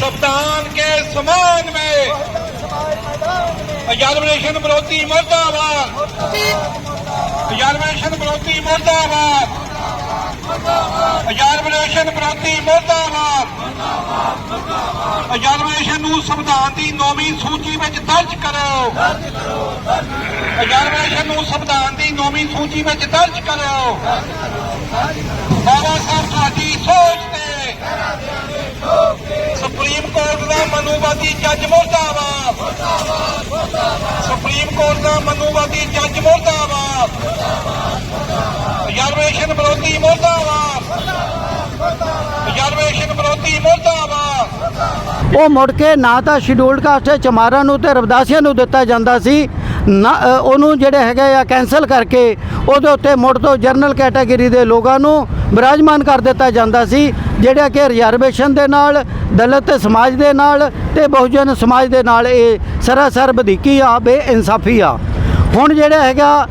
सप्तान के समान में रिजर्वेशन विरोधी मुर्दाबाद रिजर्वेशन विरोधी मुर्दाबाद रिजर्वेशन विरोधी मुर्दाबाद रिजर्वेशन संविधान की नौवीं सूची में दर्ज करो रिजर्वेशन संविधान की नौवीं सूची में दर्ज करो बाबा साहब साड़ी सोच ਤੇ ਸੁਪਰੀਮ ਕੋਰਟ ਦਾ ਮਨੂਵਾਦੀ ਜੱਜ ਮੁਰਦਾਬਾਦ। ਸੁਪਰੀਮ ਕੋਰਟ ਦਾ ਮਨੂਵਾਦੀ ਜੱਜ ਮੁਰਦਾਬਾਦ। ਰਿਜ਼ਰਵੇਸ਼ਨ ਵਿਰੋਧੀ ਮੁਰਦਾਬਾਦ। ਰਿਜ਼ਰਵੇਸ਼ਨ ਵਿਰੋਧੀ ਮੁਰਦਾਬਾਦ। ਉਹ ਮੁੜ ਕੇ ਨਾ ਤਾਂ ਸ਼ਡਿਊਲਡ ਕਾਸਟ ਚਮਾਰਾਂ ਨੂੰ ਤੇ ਰਵਦਾਸੀਆਂ ਨੂੰ ਦਿੱਤਾ ਜਾਂਦਾ ਸੀ। ਨਾ ਉਹਨੂੰ ਜਿਹੜੇ ਹੈਗੇ ਆ ਕੈਨਸਲ ਕਰਕੇ ਉਹਦੇ ਉੱਤੇ ਮੁੜ ਤੋਂ ਜਰਨਲ ਕੈਟਾਗਰੀ ਦੇ ਲੋਕਾਂ ਨੂੰ ਵਿਰਾਜਮਾਨ ਕਰ ਦਿੱਤਾ ਜਾਂਦਾ ਸੀ, ਜਿਹੜਾ ਕਿ ਰਿਜ਼ਰਵੇਸ਼ਨ ਦੇ ਨਾਲ, ਦਲਿਤ ਸਮਾਜ ਦੇ ਨਾਲ ਤੇ ਬਹੁਜਨ ਸਮਾਜ ਦੇ ਨਾਲ ਇਹ ਸਰਾਸਰ ਵਧੀਕੀ ਆ, ਬੇਇਨਸਾਫੀ ਆ। ਹੁਣ ਜਿਹੜਾ ਹੈਗਾ,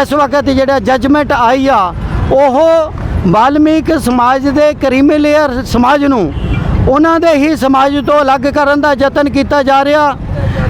ਇਸ ਵਕਤ ਜਿਹੜਾ ਜੱਜਮੈਂਟ ਆਈ ਆ, ਉਹ ਵਾਲਮੀਕ ਸਮਾਜ ਦੇ ਕਰੀਮੇਲੇਅਰ ਸਮਾਜ ਨੂੰ, ਉਹਨਾਂ ਦੇ ਹੀ ਸਮਾਜ ਤੋਂ ਅਲੱਗ ਕਰਨ ਦਾ ਯਤਨ ਕੀਤਾ ਜਾ ਰਿਹਾ।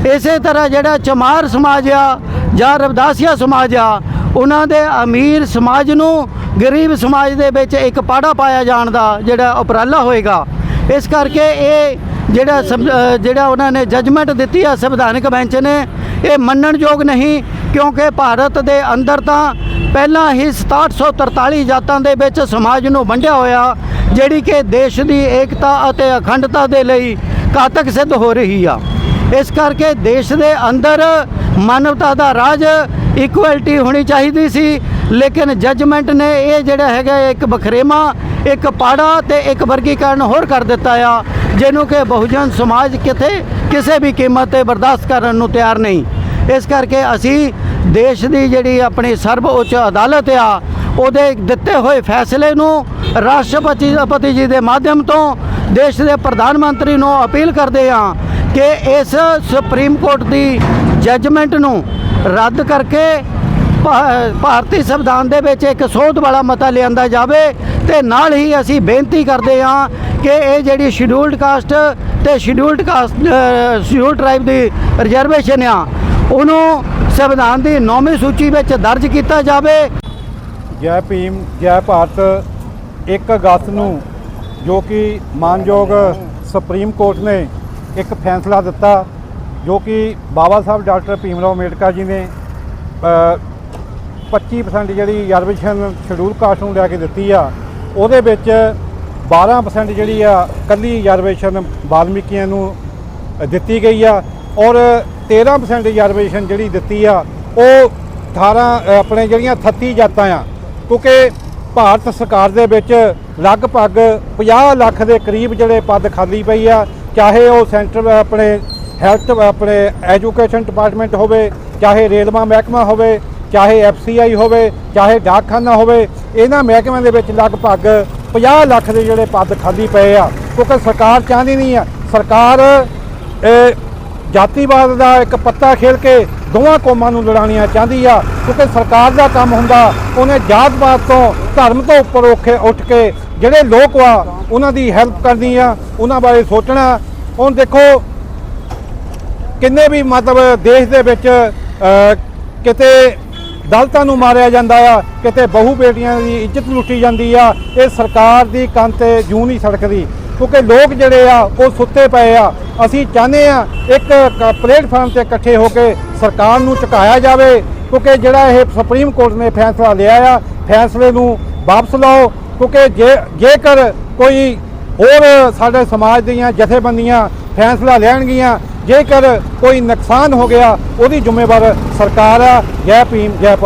ਇਸੇ ਤਰ੍ਹਾਂ ਜਿਹੜਾ ਚਮਾਰ ਸਮਾਜ ਆ ਜਾਂ ਰਵਦਾਸੀਆ ਸਮਾਜ ਆ, ਉਹਨਾਂ ਦੇ ਅਮੀਰ ਸਮਾਜ ਨੂੰ ਗਰੀਬ ਸਮਾਜ ਦੇ ਵਿੱਚ ਇੱਕ ਪਾੜਾ ਪਾਇਆ ਜਾਣ ਦਾ ਜਿਹੜਾ ਉਪਰਾਲਾ ਹੋਏਗਾ। ਇਸ ਕਰਕੇ ਇਹ ਜਿਹੜਾ ਸਮ- ਜਿਹੜਾ ਉਹਨਾਂ ਨੇ ਜੱਜਮੈਂਟ ਦਿੱਤੀ ਆ ਸੰਵਿਧਾਨਕ ਬੈਂਚ ਨੇ, ਇਹ ਮੰਨਣਯੋਗ ਨਹੀਂ, ਕਿਉਂਕਿ ਭਾਰਤ ਦੇ ਅੰਦਰ ਤਾਂ ਪਹਿਲਾਂ ਹੀ 6743 ਜਾਤਾਂ ਦੇ ਵਿੱਚ ਸਮਾਜ ਨੂੰ ਵੰਡਿਆ ਹੋਇਆ, ਜਿਹੜੀ ਕਿ ਦੇਸ਼ ਦੀ ਏਕਤਾ ਅਤੇ ਅਖੰਡਤਾ ਦੇ ਲਈ ਘਾਤਕ ਸਿੱਧ ਹੋ ਰਹੀ ਆ। ਇਸ ਕਰਕੇ ਦੇਸ਼ ਦੇ ਅੰਦਰ ਮਾਨਵਤਾ ਦਾ ਰਾਜ ਇਕੁਐਲਿਟੀ ਹੋਣੀ ਚਾਹੀਦੀ ਸੀ। ਲੇਕਿਨ ਜੱਜਮੈਂਟ ਨੇ ਇਹ ਜਿਹੜਾ ਹੈਗਾ, ਇੱਕ ਬਖਰੇਮਾ, ਇੱਕ ਪਾੜਾ ਤੇ ਇੱਕ ਵਰਗੀਕਰਨ ਹੋਰ ਕਰ ਦਿੱਤਾ ਆ, ਜਿਹਨੂੰ ਕਿ ਬਹੁਜਨ ਸਮਾਜ ਕਿਤੇ ਕਿਸੇ ਵੀ ਕੀਮਤ ਤੇ ਬਰਦਾਸ਼ਤ ਕਰਨ ਨੂੰ ਤਿਆਰ ਨਹੀਂ। ਇਸ ਕਰਕੇ ਅਸੀਂ ਦੇਸ਼ ਦੀ ਜਿਹੜੀ ਆਪਣੀ ਸਰਵ ਉੱਚ ਅਦਾਲਤ ਆ, ਉਹਦੇ ਦਿੱਤੇ ਹੋਏ ਫੈਸਲੇ ਨੂੰ ਰਾਸ਼ਟਰਪਤੀ ਜੀ ਦੇ ਮਾਧਿਅਮ ਤੋਂ ਦੇਸ਼ ਦੇ ਪ੍ਰਧਾਨ ਮੰਤਰੀ ਨੂੰ ਅਪੀਲ ਕਰਦੇ ਹਾਂ ਕਿ ਇਸ ਸੁਪਰੀਮ ਕੋਰਟ ਦੀ ਜੱਜਮੈਂਟ ਨੂੰ ਰੱਦ ਕਰਕੇ ਭਾ- ਭਾਰਤੀ ਸੰਵਿਧਾਨ ਦੇ ਵਿੱਚ ਇੱਕ ਸੋਧ ਵਾਲਾ ਮਤਾ ਲਿਆਂਦਾ ਜਾਵੇ ਤੇ ਨਾਲ ਹੀ ਅਸੀਂ ਬੇਨਤੀ ਕਰਦੇ ਹਾਂ ਕਿ ਇਹ ਜਿਹੜੀ ਸ਼ਡਿਊਲਡ ਕਾਸਟ ਤੇ ਸ਼ਡਿਊਲਡ ਕਾਸਟ ਸ਼ਡਿਊਲਡ ਟ੍ਰਾਈਬ ਦੀ ਰਿਜ਼ਰਵੇਸ਼ਨ ਆ, ਉਹਨੂੰ ਸੰਵਿਧਾਨ ਦੀ ਨੌਵੀਂ ਸੂਚੀ ਵਿੱਚ ਦਰਜ ਕੀਤਾ ਜਾਵੇ। ਜੈ ਭੀਮ, ਜੈ ਭਾਰਤ 1 ਅਗਸਤ ਨੂੰ ਜੋ ਕਿ ਮਾਨਯੋਗ ਸੁਪਰੀਮ ਕੋਰਟ ਨੇ ਇੱਕ ਫੈਸਲਾ ਦਿੱਤਾ ਜੋ ਕਿ ਬਾਬਾ ਸਾਹਿਬ ਡਾਕਟਰ ਭੀਮ ਰਾਓ ਅੰਬੇਡਕਰ ਜੀ ਨੇ ਅ, 25% ਜਿਹੜੀ ਰਿਜ਼ਰਵੇਸ਼ਨ ਸ਼ਡਿਊਲ ਕਾਸਟ ਨੂੰ ਲੈ ਕੇ ਦਿੱਤੀ ਆ। ਉਹਦੇ ਵਿੱਚ 12% ਜਿਹੜੀ ਆ ਕੱਲੀ ਰਿਜ਼ਰਵੇਸ਼ਨ ਵਾਲਮੀਕੀਆਂ ਨੂੰ ਦਿੱਤੀ ਗਈ ਆ ਔਰ 13% ਰਿਜ਼ਰਵੇਸ਼ਨ ਜਿਹੜੀ ਦਿੱਤੀ ਆ ਉਹ 18 ਆਪਣੇ ਜਿਹੜੀਆਂ 38 ਜਾਤਾਂ ਆ ਕਿਉਂਕਿ ਭਾਰਤ ਸਰਕਾਰ ਦੇ ਵਿੱਚ ਲਗਭਗ 50 ਲੱਖ ਦੇ ਕਰੀਬ ਜਿਹੜੇ ਪਦ ਖਾਲੀ ਪਈ ਆ ਚਾਹੇ ਉਹ ਸੈਂਟਰ ਆਪਣੇ ਹੈਲਥ, ਆਪਣੇ ਐਜੂਕੇਸ਼ਨ ਡਿਪਾਰਟਮੈਂਟ ਹੋਵੇ, ਚਾਹੇ ਰੇਲਵਾ ਮਹਿਕਮਾ ਹੋਵੇ, ਚਾਹੇ ਐਫਸੀਆਈ ਹੋਵੇ, ਚਾਹੇ ਡਾਕਖਾਨਾ ਹੋਵੇ, ਇਹਨਾਂ ਮਹਿਕਮਿਆਂ ਦੇ ਵਿੱਚ ਲਗਭਗ 50 ਲੱਖ ਦੇ ਜਿਹੜੇ ਪਦ ਖਾਲੀ ਪਏ ਆ। ਕਿਉਂਕਿ ਸਰਕਾਰ ਚਾਹੁੰਦੀ ਨਹੀਂ ਆ। ਸਰਕਾਰ, ਇਹ ਜਾਤੀਵਾਦ ਦਾ ਇੱਕ ਪੱਤਾ ਖੇਲ ਕੇ ਦੋਵਾਂ ਕੌਮਾਂ ਨੂੰ ਲੜਾਉਣੀਆਂ ਚਾਹੁੰਦੀ ਆ। ਕਿਉਂਕਿ ਸਰਕਾਰ ਦਾ ਕੰਮ ਹੁੰਦਾ, ਉਹਨੇ ਜਾਤਵਾਦ ਤੋਂ, ਧਰਮ ਤੋਂ ਉੱਪਰ ਉੱਠ ਉੱਠ ਕੇ ਜਿਹੜੇ ਲੋਕ ਆ, ਉਹਨਾਂ ਦੀ ਹੈਲਪ ਕਰਨੀ ਆ, ਉਹਨਾਂ ਬਾਰੇ ਸੋਚਣਾ ਹੁਣ ਦੇਖੋ ਕਿੰਨੇ ਵੀ ਮਤਲਬ ਦੇਸ਼ ਦੇ ਵਿੱਚ ਕਿਤੇ ਦਲਤਾਂ ਨੂੰ ਮਾਰਿਆ ਜਾਂਦਾ ਆ, ਕਿਤੇ ਬਹੂ ਬੇਟੀਆਂ ਦੀ ਇੱਜ਼ਤ ਲੁੱਟੀ ਜਾਂਦੀ ਆ, ਇਹ ਸਰਕਾਰ ਦੀ ਕੰਨ ਤੇ ਜੂੰ ਨਹੀਂ ਸੜਕਦੀ। ਕਿਉਂਕਿ ਲੋਕ ਜਿਹੜੇ ਆ, ਉਹ ਸੁੱਤੇ ਪਏ ਆ। ਅਸੀਂ ਚਾਹੁੰਦੇ ਆ ਇੱਕ ਪਲੇਟਫਾਰਮ ਤੇ ਇਕੱਠੇ ਹੋ ਕੇ ਸਰਕਾਰ ਨੂੰ ਝੁਕਾਇਆ ਜਾਵੇ, ਕਿਉਂਕਿ ਜਿਹੜਾ ਇਹ ਸੁਪਰੀਮ ਕੋਰਟ ਨੇ ਫੈਸਲਾ ਲਿਆ ਆ, ਫੈਸਲੇ ਨੂੰ ਵਾਪਸ ਲਓ। ਕਿਉਂਕਿ ਜੇ, ਜੇਕਰ ਕੋਈ ਹੋਰ ਸਾਡੇ ਸਮਾਜ ਦੀਆਂ ਜਥੇਬੰਦੀਆਂ ਫੈਸਲਾ ਲੈਣਗੀਆਂ। ਜੇਕਰ ਕੋਈ ਨੁਕਸਾਨ ਹੋ ਗਿਆ, ਉਹਦੀ ਜ਼ਿੰਮੇਵਾਰ ਸਰਕਾਰ ਆ। ਜੈ ਭੀਮ, ਜੈ ਭਾਰਤ।